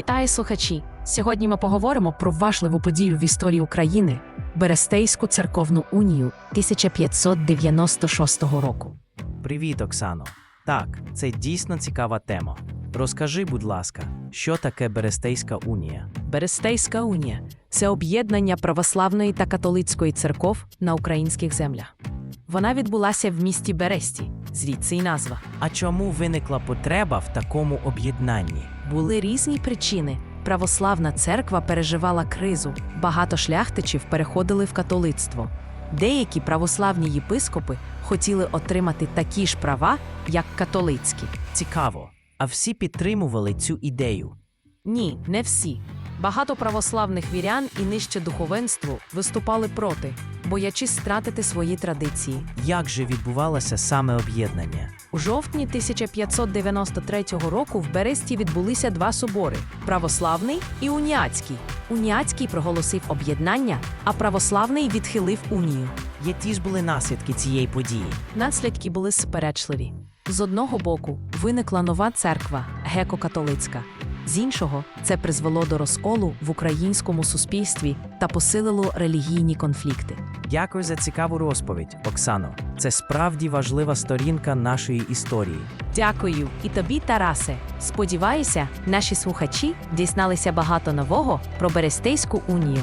Вітаю слухачі! Сьогодні ми поговоримо про важливу подію в історії України Берестейську церковну унію 1596 року. Привіт, Оксано. Так, це дійсно цікава тема. Розкажи, будь ласка, що таке Берестейська унія? Берестейська унія це об'єднання православної та католицької церков на українських землях. Вона відбулася в місті Бересті, звідси й назва. А чому виникла потреба в такому об'єднанні? Були різні причини. Православна церква переживала кризу, багато шляхтичів переходили в католицтво. Деякі православні єпископи хотіли отримати такі ж права, як католицькі. Цікаво. А всі підтримували цю ідею. Ні, не всі. Багато православних вірян і нижче духовенство виступали проти, боячись стратити свої традиції. Як же відбувалося саме об'єднання? У жовтні 1593 року в Бересті відбулися два собори: православний і уніатський. Уніатський проголосив об'єднання, а православний відхилив унію. Які ж були наслідки цієї події? Наслідки були суперечливі. З одного боку виникла нова церква геко-католицька. З іншого, це призвело до розколу в українському суспільстві та посилило релігійні конфлікти. Дякую за цікаву розповідь, Оксано. Це справді важлива сторінка нашої історії. Дякую і тобі, Тарасе. Сподіваюся, наші слухачі дізналися багато нового про Берестейську унію.